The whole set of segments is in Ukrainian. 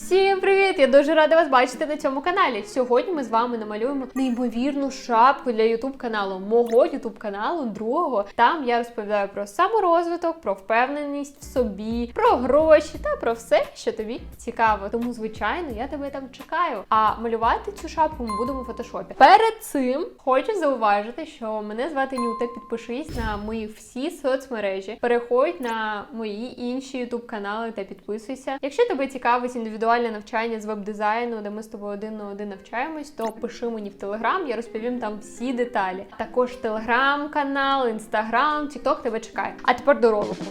Всім привіт! Я дуже рада вас бачити на цьому каналі. Сьогодні ми з вами намалюємо неймовірну шапку для ютуб каналу, мого ютуб каналу, другого. Там я розповідаю про саморозвиток, про впевненість в собі, про гроші та про все, що тобі цікаво. Тому, звичайно, я тебе там чекаю. А малювати цю шапку ми будемо в фотошопі. Перед цим хочу зауважити, що мене звати Нюта. Підпишись на мої всі соцмережі. Переходь на мої інші ютуб канали та підписуйся. Якщо тебе цікавить індивідуальне навчання веб-дизайну, де ми з тобою один на один навчаємось, то пиши мені в телеграм, я розповім там всі деталі. Також телеграм-канал, інстаграм, тікток тебе чекає. А тепер до ролику.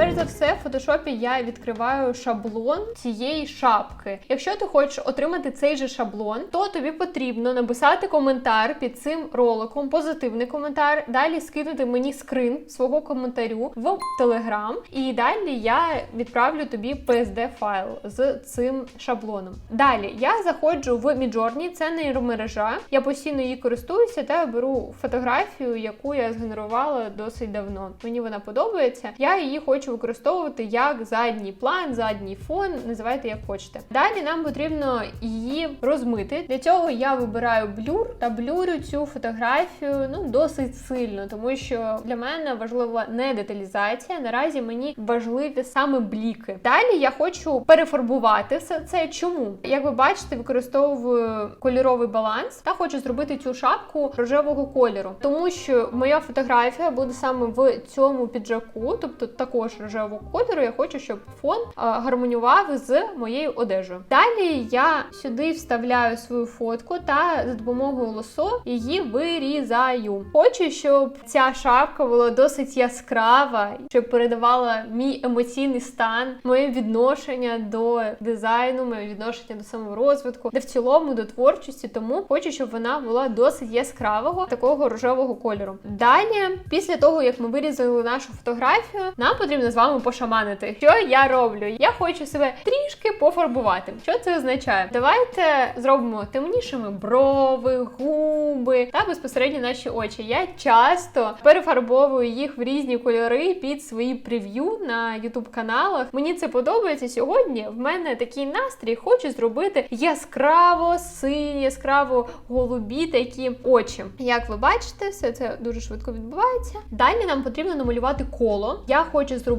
Перш за все, в фотошопі я відкриваю шаблон цієї шапки. Якщо ти хочеш отримати цей же шаблон, то тобі потрібно написати коментар під цим роликом, позитивний коментар. Далі скинути мені скрин свого коментарю в Телеграм, і далі я відправлю тобі PSD файл з цим шаблоном. Далі я заходжу в Midjourney, це нейромережа. Я постійно її користуюся та беру фотографію, яку я згенерувала досить давно. Мені вона подобається. Я її хочу використовувати як задній план, задній фон, називайте як хочете. Далі нам потрібно її розмити. Для цього я вибираю блюр та блюрю цю фотографію ну досить сильно, тому що для мене важлива не деталізація. Наразі мені важливі саме бліки. Далі я хочу перефарбувати все це. Чому? Як ви бачите, використовую кольоровий баланс та хочу зробити цю шапку рожевого кольору, тому що моя фотографія буде саме в цьому піджаку, тобто також рожевого кольору. Я хочу, щоб фон гармонював з моєю одежею. Далі я сюди вставляю свою фотку та за допомогою лосо її вирізаю. Хочу, щоб ця шапка була досить яскрава, щоб передавала мій емоційний стан, моє відношення до дизайну, моє відношення до саморозвитку, де в цілому до творчості. Тому хочу, щоб вона була досить яскравого такого рожевого кольору. Далі, після того як ми вирізали нашу фотографію, нам потрібно з вами пошаманити. Що я роблю? Я хочу себе трішки пофарбувати. Що це означає? Давайте зробимо темнішими брови, губи та безпосередньо наші очі. Я часто перефарбовую їх в різні кольори під свої прев'ю на youtube каналах. Мені це подобається сьогодні. В мене такий настрій, хочу зробити яскраво сині, яскраво голубі такі очі. Як ви бачите, все це дуже швидко відбувається. Далі нам потрібно намалювати коло. Я хочу зробити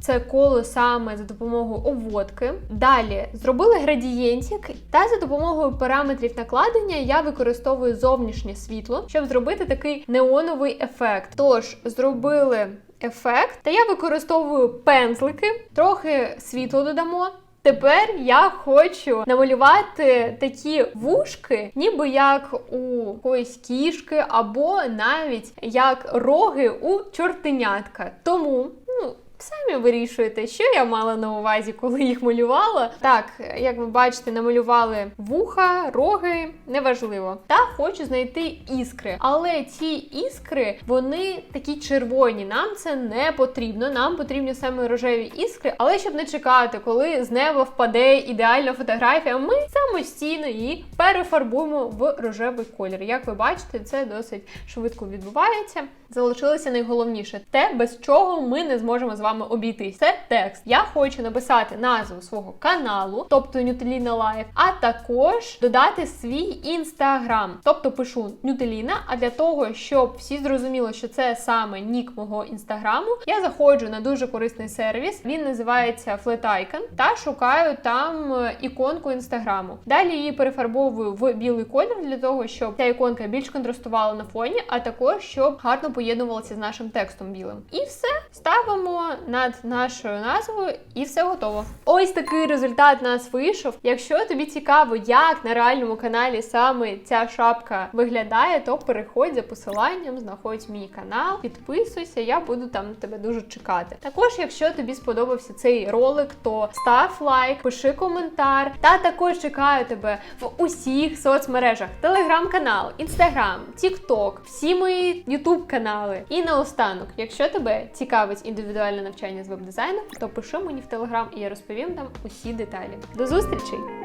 це коло саме за допомогою обводки. Далі зробили градієнтик, та за допомогою параметрів накладення я використовую зовнішнє світло, щоб зробити такий неоновий ефект. Тож зробили ефект, та я використовую пензлики, трохи світло додамо. Тепер я хочу намалювати такі вушки, ніби як у якоїсь кішки, або навіть як роги у чортенятка. Тому. Самі вирішуєте, що я мала на увазі, коли їх малювала. Так, як ви бачите, намалювали вуха, роги, неважливо. Та хочу знайти іскри. Але ці іскри, вони такі червоні. Нам це не потрібно. Нам потрібні саме рожеві іскри. Але щоб не чекати, коли з неба впаде ідеальна фотографія, ми самостійно її перефарбуємо в рожевий колір. Як ви бачите, це досить швидко відбувається. Залишилося найголовніше те, без чого ми не зможемо з вами обійтись. Це текст. Я хочу написати назву свого каналу, тобто Нютеліна Life, а також додати свій інстаграм. Тобто пишу Нютеліна. А для того, щоб всі зрозуміли, що це саме нік мого інстаграму, я заходжу на дуже корисний сервіс. Він називається FlatIcon, та шукаю там е, іконку інстаграму. Далі її перефарбовую в білий колір для того, щоб ця іконка більш контрастувала на фоні, а також щоб гарно поєднувалася з нашим текстом білим. І все ставимо над нашою назвою, і все готово. Ось такий результат нас вийшов. Якщо тобі цікаво, як на реальному каналі саме ця шапка виглядає, то переходь за посиланням, знаходь мій канал, підписуйся, я буду там тебе дуже чекати. Також, якщо тобі сподобався цей ролик, то став лайк, пиши коментар, та також чекаю тебе в усіх соцмережах: телеграм-канал, інстаграм, тікток, всі мої ютуб канали. І наостанок, якщо тебе цікавить індивідуальне навчання з веб-дизайну, то пиши мені в телеграм і я розповім там усі деталі. До зустрічей!